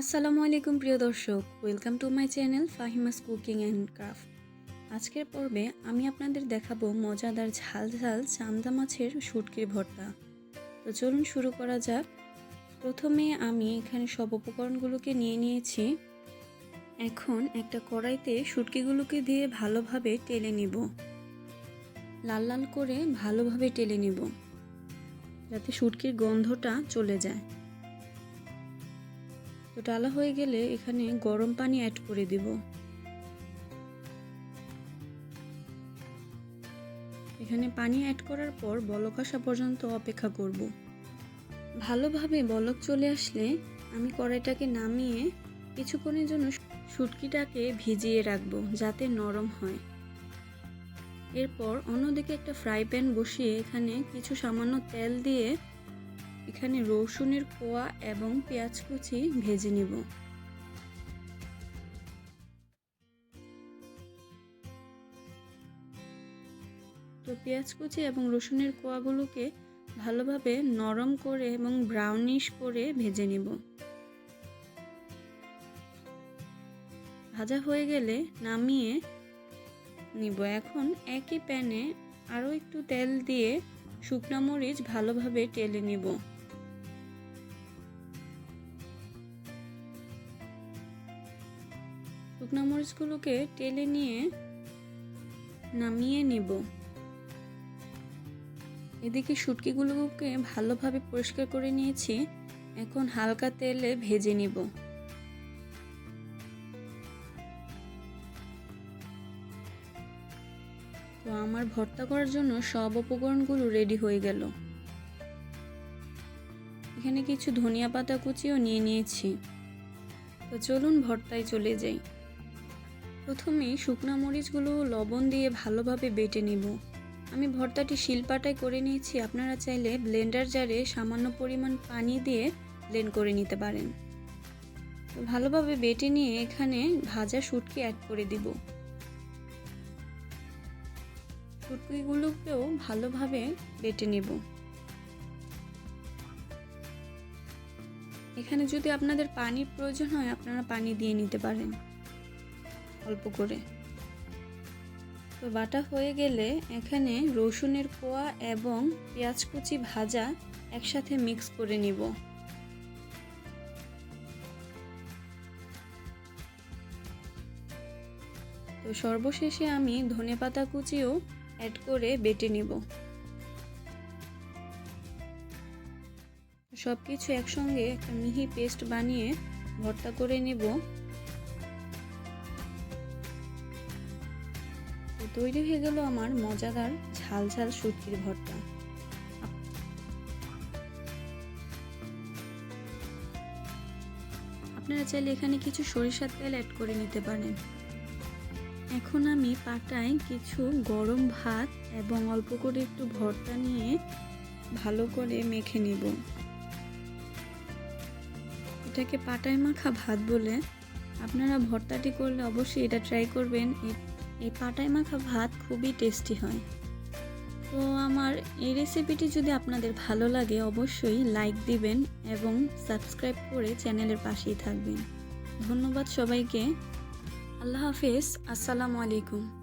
আসসালামু আলাইকুম প্রিয় দর্শক welcome to my channel Fahima's cooking and craft. আজকের পর্বে আমি আপনাদের দেখাবো মজাদার ঝাল ঝাল চান্দা মাছের শুটকির ভর্তা। তো চলুন শুরু করা যাক। প্রথমে আমি এখানে সব উপকরণগুলোকে নিয়ে নিয়েছি। এখন একটা কড়াইতে শুটকিগুলোকে দিয়ে ভালোভাবে টেলে নিব। লাল লাল করে ভালোভাবে টেলে নিব, যাতে শুটকির গন্ধটা চলে যায়। তো ডালা হয়ে গেলে এখানে গরম পানি অ্যাড করে দিব। এখানে পানি অ্যাড করার পর বলক আসা পর্যন্ত অপেক্ষা করব। ভালোভাবে বলক চলে আসলে আমি কড়াইটাকে নামিয়ে কিছুক্ষণের জন্য শুটকিটাকে ভিজিয়ে রাখব যাতে নরম হয়। এরপর অন্যদিকে একটা ফ্রাই প্যান বসিয়ে এখানে কিছু সামান্য তেল দিয়ে এখানে রসুনের কোয়া এবং পেঁয়াজ কুচি ভেজে নিব। তো পেঁয়াজ কুচি এবং রসুনের কোয়াগুলোকে ভালোভাবে নরম করে এবং ব্রাউনিশ করে ভেজে নিব। ভাজা হয়ে গেলে নামিয়ে নিব। এখন একই প্যানে আরও একটু তেল দিয়ে শুকনা মরিচ ভালোভাবে টেলে নিব। শুকনো মরিচগুলোকে টেলে নিয়ে নামিয়ে নিব। এদিকে শুটকিগুলোকে ভালোভাবে পরিষ্কার করে নিয়েছি। এখন হালকা তেলে ভেজে নিব। তো আমার ভর্তা করার জন্য সব উপকরণগুলো রেডি হয়ে গেল। এখানে কিছু ধনিয়া পাতা কুচিও নিয়ে নিয়েছি। তো চলুন ভর্তায় চলে যাই। প্রথমেই শুকনো মরিচগুলো লবণ দিয়ে ভালোভাবে বেটে নেব। আমি ভর্তাটি শিলপাটায় করে নিয়েছি, আপনারা চাইলে ব্লেন্ডার জারে সামান্য পরিমাণ পানি দিয়ে ব্লেন্ড করে নিতে পারেন। ভালোভাবে বেটে নিয়ে এখানে ভাজা শুটকি অ্যাড করে দিব। শুটকিগুলোকেও ভালোভাবে বেটে নেব। এখানে যদি আপনাদের পানির প্রয়োজন হয়, আপনারা পানি দিয়ে নিতে পারেন। অল্প করে। তো বাটা হয়ে গেলে এখানে রসুনের কোয়া এবং পেঁয়াজ কুচি ভাজা একসাথে মিক্স করে নিব। তো সর্বশেষে আমি ধনেপাতা কুচিও অ্যাড করে বেটে নিব। সব কিছু একসঙ্গে একটা মিহি পেস্ট বানিয়ে ভর্তা করে নেব। তৈরি হয়ে গেল আমার মজাদার ঝাল ঝাল শুটকির ভর্তা। আপনারা চাইলে এখানে কিছু সরিষার তেল অ্যাড করে নিতে পারেন। এখন আমি পাটায় কিছু গরম ভাত এবং অল্প করে একটু ভর্তা নিয়ে ভালো করে মেখে নিব। এটাকে পাটায় মাখা ভাত বলে আপনারা ভর্তাটি করলে অবশ্যই এটা ট্রাই করবেন। এই পাটায় মাখা ভাত খুবই টেস্টি হয়। তো আমার এই রেসিপিটি যদি আপনাদের ভালো লাগে, অবশ্যই লাইক দিবেন এবং সাবস্ক্রাইব করে চ্যানেলের পাশেই থাকবেন। ধন্যবাদ সবাইকে। আল্লাহ হাফেজ। আসসালামু আলাইকুম।